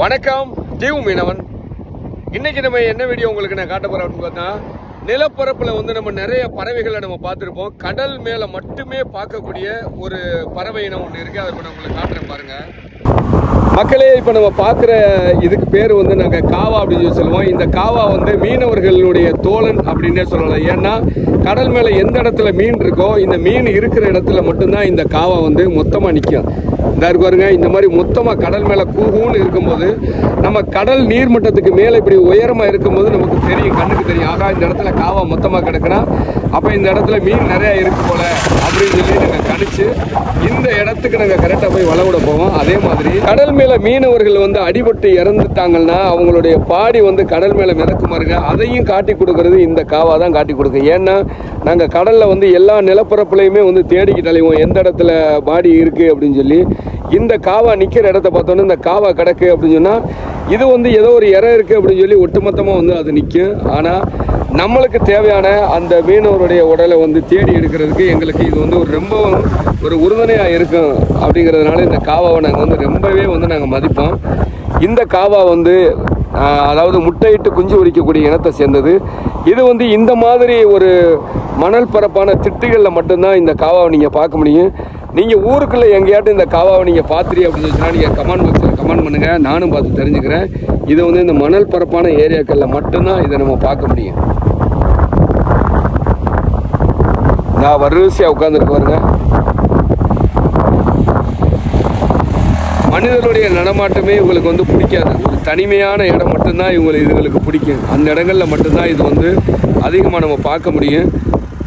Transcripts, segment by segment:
வணக்கம். தீவு மீனவன். இன்னைக்கு நம்ம என்ன வீடியோ உங்களுக்கு நான் காட்ட போறேன் அப்படின்னு பார்த்தா நிலப்பரப்பில் வந்து நம்ம நிறைய பறவைகளை நம்ம பார்த்துருப்போம். கடல் மேலே மட்டுமே பார்க்கக்கூடிய ஒரு பறவை இனம் ஒன்று இருக்கு. அதை நான் உங்களுக்கு காட்டுறேன் பாருங்க. மக்களே இப்போ நம்ம பார்க்குற இதுக்கு பேர் வந்து நாங்கள் காவா அப்படின்னு சொல்லி சொல்லுவோம். இந்த காவா வந்து மீனவர்களுடைய தோழன் அப்படின்னே சொல்லலாம். ஏன்னா கடல் மேலே எந்த இடத்துல மீன் இருக்கோ இந்த மீன் இருக்கிற இடத்துல மட்டும்தான் இந்த காவா வந்து மொத்தமாக நிற்கும் இந்த இருக்கு பாருங்க இந்த மாதிரி மொத்தமாக கடல் மேலே கூகுன்னு இருக்கும்போது நம்ம கடல் நீர்மட்டத்துக்கு மேலே இப்படி உயரமாக இருக்கும்போது நமக்கு தெரியும் கண்ணுக்கு தெரியும். ஆகா இந்த இடத்துல காவா மொத்தமாக கிடக்குனா அப்போ இந்த இடத்துல மீன் நிறையா இருக்கு போல அப்படின்னு சொல்லி நாங்கள் கணிச்சு இந்த இடத்துக்கு நாங்கள் கரெக்டாக போய் வளவிட போவோம். அதே மாதிரி கடல் மேலே மீனவர்கள் வந்து அடிபட்டு இறந்துட்டாங்கன்னா அவங்களுடைய பாடி வந்து கடல் மேலே மிதக்குமாருங்க அதையும் காட்டி கொடுக்கறது இந்த காவா தான் காட்டி கொடுக்கும். ஏன்னா நாங்கள் கடலில் வந்து எல்லா நிலப்பரப்புலையுமே வந்து தேடிக்கிட்டு அலைவோம். எந்த இடத்துல பாடி இருக்குது அப்படின்னு சொல்லி இந்த காவா நிற்கிற இடத்த பார்த்தோன்னே இந்த காவா கிடக்கு அப்படின்னு சொன்னால் இது வந்து ஏதோ ஒரு இறை இருக்குது அப்படின்னு சொல்லி ஒட்டுமொத்தமாக வந்து அது நிற்கும் ஆனால் நம்மளுக்கு தேவையான அந்த மீனவருடைய உடலை வந்து தேடி எடுக்கிறதுக்கு எங்களுக்கு இது வந்து ஒரு ரொம்ப ஒரு உறுதுணையாக இருக்கும் அப்படிங்கிறதுனால இந்த காவாவை நாங்கள் வந்து ரொம்பவே வந்து நாங்கள் மதிப்போம். இந்த காவா வந்து அதாவது முட்டையிட்டு குஞ்சு உரிக்கக்கூடிய இனத்தை சேர்ந்தது. இது வந்து இந்த மாதிரி ஒரு மணல் பரப்பான திட்டுகளில் மட்டும்தான் இந்த காவாவை நீங்கள் பார்க்க முடியும். நீங்கள் ஊருக்குள்ளே எங்கேயாட்டும் இந்த காவாவை நீங்கள் பார்த்துறீ அப்படின்னு சொன்னால் நீங்கள் கமெண்ட் பாக்ஸில் கமெண்ட் பண்ணுங்கள் நானும் பார்த்து தெரிஞ்சுக்கிறேன். இது வந்து இந்த மணல் பரப்பான ஏரியாக்களில் மட்டும்தான் இதை நம்ம பார்க்க முடியும். நான் வரிசையாக உட்காந்துருக்கு பாருங்க. மனிதர்களுடைய நடமாட்டமே இவங்களுக்கு வந்து பிடிக்காது. ஒரு தனிமையான இடம் மட்டும்தான் இவங்களுக்கு இதுங்களுக்கு பிடிக்கும். அந்த இடங்களில் மட்டும்தான் இது வந்து அதிகமாக நம்ம பார்க்க முடியும்.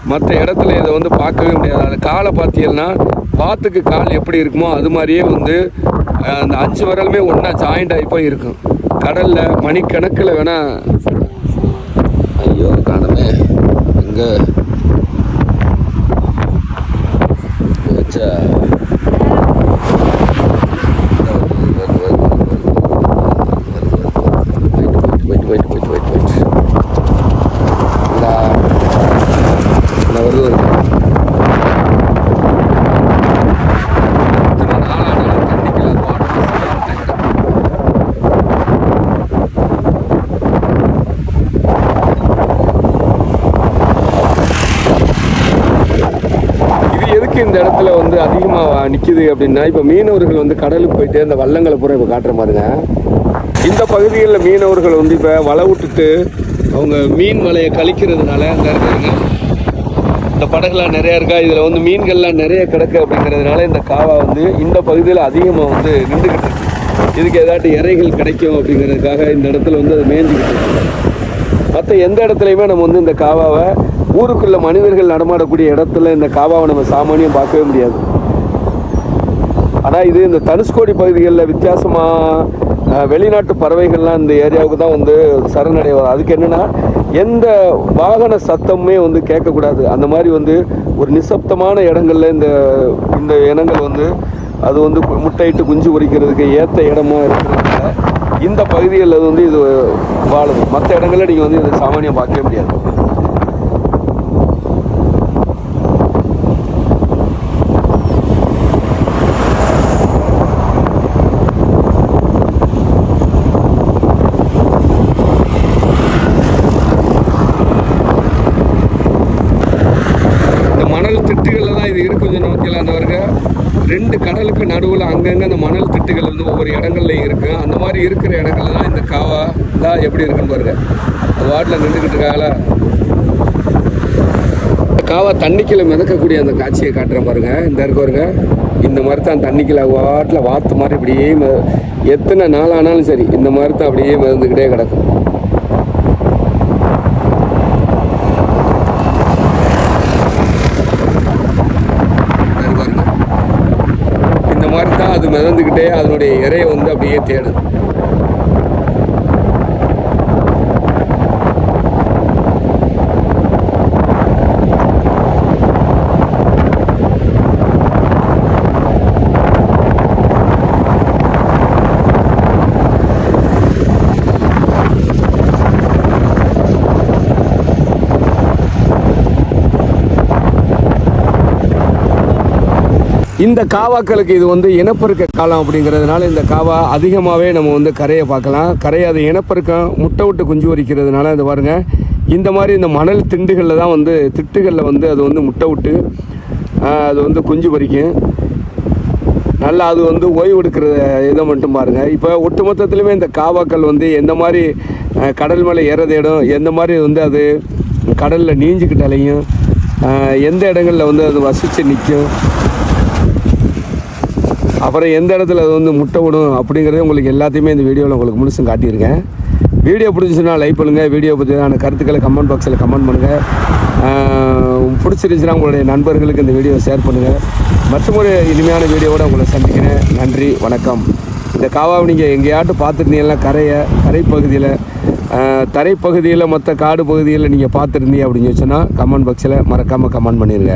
மற்ற இடத்துல இதை வந்து பார்க்கவே முடியாது. அந்த காலை பார்த்தீங்கன்னா பாத்துக்கு கால் எப்படி இருக்குமோ அது மாதிரியே வந்து அந்த அஞ்சு விரலுமே ஒன்றா ஜாயிண்ட் ஆகி போய் இருக்கும். கடலில் மணிக்கணக்கில் வேணால் ஐயோ காணமே எங்கே வச்சா போயிட்டு போயிட்டு போயிட்டு போயிட்டு போயிட்டு இந்தா. இந்த வருது வருது இத்தனை நாளானாலும் தண்ணிக்குள்ள அது பாட்டுக்கு சாப்பிட்டே கிடக்கும். இது எதுக்கு இந்த இடத்துல வந்து அதிகமாக நிற்கிது அப்படின்னா இப்போ மீனவர்கள் வந்து கடலுக்கு போயிட்டு அந்த வள்ளங்களை பூரா இப்போ காட்டுற மாதிரிங்க. இந்த பகுதிகளில் மீனவர்கள் வந்து இப்போ வலை விட்டுட்டு அவங்க மீன் வலையை கழிக்கிறதுனால அங்கே இருக்காங்க இந்த படகுலாம் நிறையா இருக்கா? இதில் வந்து மீன்கள்லாம் நிறைய கிடக்கு அப்படிங்கிறதுனால இந்த காவா வந்து இந்த பகுதியில் அதிகமாக வந்து நின்றுக்கிட்டு இருக்கு. இதுக்கு ஏதாட்டு இறைகள் கிடைக்கும் அப்படிங்கிறதுக்காக இந்த இடத்துல வந்து அது மேய்ஞ்சிக்கிட்டு இருக்கு. மற்ற எந்த இடத்துலையுமே நம்ம வந்து இந்த காவாவை ஊருக்குள்ள மனிதர்கள் நடமாடக்கூடிய இடத்துல இந்த காவாவை நம்ம சாமானியம் பார்க்கவே முடியாது. ஆனால் இது இந்த தனுஷ்கோடி பகுதிகளில் வித்தியாசமாக வெளிநாட்டு பறவைகள்லாம் இந்த ஏரியாவுக்கு தான் வந்து சரணடைவது அதுக்கு என்னென்னா எந்த வாகன சத்தமுமே வந்து கேட்கக்கூடாது. அந்த மாதிரி வந்து ஒரு நிசப்தமான இடங்கள்ல இந்த இந்த இனங்கள் வந்து அது வந்து முட்டையிட்டு குஞ்சு பொரிக்கிறதுக்கு ஏற்ற இடமும் இருக்கிறதுனால இந்த பகுதிகளில் வந்து இது வாழுது. மற்ற இடங்களில் நீங்கள் வந்து இதை சாமானியம் பார்க்கவே முடியாது இந்த மணல் திட்டுகளில் தான் இது இருக்கும் நோக்கியில் அந்த வருக ரெண்டு கடலுக்கு நடுவில் அங்கங்கே அந்த மணல் திட்டுகள் வந்து ஒவ்வொரு இடங்கள்லையும் இருக்குது அந்த மாதிரி இருக்கிற இடங்கள்ல தான் இந்த காவா தான் எப்படி இருக்குன்னு பாருங்க. அது வாட்டில் நின்றுக்கிட்டு இருக்காங்களா இந்த காவா தண்ணிக்கில் மிதக்கக்கூடிய அந்த காட்சியை காட்டுறேன் பாருங்க. இந்த இருக்கவருங்க இந்த மாதிரி தான் தண்ணிக்கில் வாட்டில் வாத்து மாதிரி இப்படியே மி- எத்தனை நாள் ஆனாலும் சரி இந்த மாதிரி தான் அப்படியே மிதந்துக்கிட்டே கிடக்கும் இந்த இருக்கு பாருங்க இந்த மாதிரி தான் அது மிதந்துக்கிட்டே அதனுடைய இறையை வந்து அப்படியே தேடும். இந்த காவாக்களுக்கு இது வந்து இனப்பெருக்க காலம் அப்படிங்கிறதுனால இந்த காவா அதிகமாகவே நம்ம வந்து கரையை பார்க்கலாம். கரையை அது இனப்பெருக்கம் முட்டை விட்டு குஞ்சு பொரிக்கிறதுனால அது பாருங்க. இந்த மாதிரி இந்த மணல் திண்டுகளில் தான் வந்து திட்டுகளில் வந்து அது வந்து முட்டை விட்டு அது வந்து குஞ்சு பொரிக்கும். நல்லா அது வந்து ஓய்வு எடுக்கிற இதை மட்டும் பாருங்கள் இப்போ ஒட்டுமொத்தத்துலையுமே இந்த காவாக்கள் வந்து எந்த மாதிரி கடல் மேலே ஏற தேடும் எந்த மாதிரி வந்து அது கடலில் நீஞ்சிக்கிட்டாலையும் எந்த இடங்களில் வந்து அது வசித்து நிற்கும் அப்புறம் எந்த இடத்துல அது வந்து முட்டை விடும் அப்படிங்கிறதே உங்களுக்கு எல்லாத்தையுமே இந்த வீடியோவில் உங்களுக்கு முழுசும் காட்டியிருக்கேன். வீடியோ பிடிச்சிச்சுன்னா லைக் பண்ணுங்கள் வீடியோ பற்றின கருத்துக்களை கமெண்ட் பாக்ஸில் கமெண்ட் பண்ணுங்கள் பிடிச்சிருந்துச்சுன்னா உங்களுடைய நண்பர்களுக்கு இந்த வீடியோவை ஷேர் பண்ணுங்கள் மற்றும் ஒரு இனிமையான வீடியோவோட உங்களை சந்திக்கிறேன். நன்றி வணக்கம். இந்த காவாவை நீங்கள் எங்கேயாட்டும் பார்த்துருந்தீங்கன்னா கரையை கரைப்பகுதியில் தரைப்பகுதியில் மற்ற காடு பகுதியில் நீங்கள் பார்த்துருந்தீங்க அப்படின்னு சொன்னால் கமெண்ட் பாக்ஸில் மறக்காமல் கமெண்ட் பண்ணிடுங்க